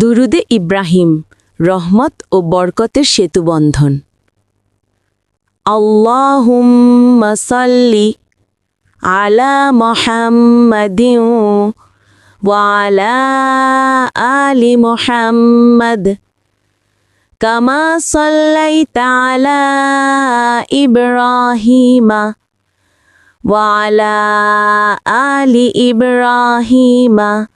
দুরুদে ইব্রাহিম, রহমত ও বরকতের সেতুবন্ধন। আল্লাহুম্মাসাল্লি আলা মোহাম্মদিউ ওয়ালা আলি মোহাম্মদ। কামা সাল্লাইতা আলা ইব্রাহিমা ওয়ালা আলি ইব্রাহিমা।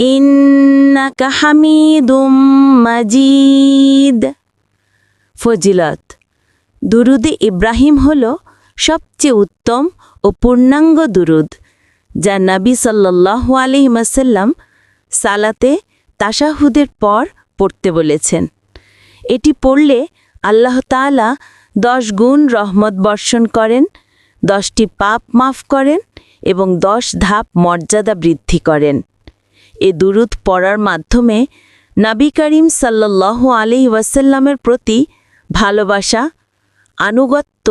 ইন্নাকা হামিদুম মাজিদ। ফজিলত, দুরুদে ইব্রাহিম হল সবচেয়ে উত্তম ও পূর্ণাঙ্গ দুরুদ, যা নাবি সাল্লাহ আলহিমাসাল্লাম সালাতে তাসাহুদের পর পড়তে বলেছেন। এটি পড়লে আল্লাহ তালা দশ গুণ রহমত বর্ষণ করেন, দশটি পাপ মাফ করেন এবং দশ ধাপ মর্যাদা বৃদ্ধি করেন। এ দুরুদ পড়ার মাধ্যমে নাবী করিম সাল্লাল্লাহু আলি ওয়াসাল্লামের প্রতি ভালোবাসা, আনুগত্য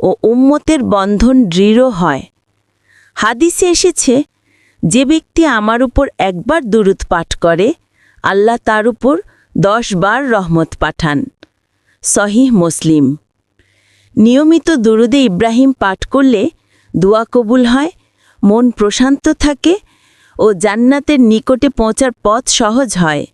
ও উম্মতের বন্ধন দৃঢ় হয়। হাদিসে এসেছে, যে ব্যক্তি আমার উপর একবার দুরুদ পাঠ করে, আল্লাহ তার উপর দশ বার রহমত পাঠান। সহিহ মুসলিম। নিয়মিত দুরুদে ইব্রাহিম পাঠ করলে দোয়া কবুল হয়, মন প্রশান্ত থাকে ও জান্নাতের নিকটে পৌঁছার পথ সহজ হয়।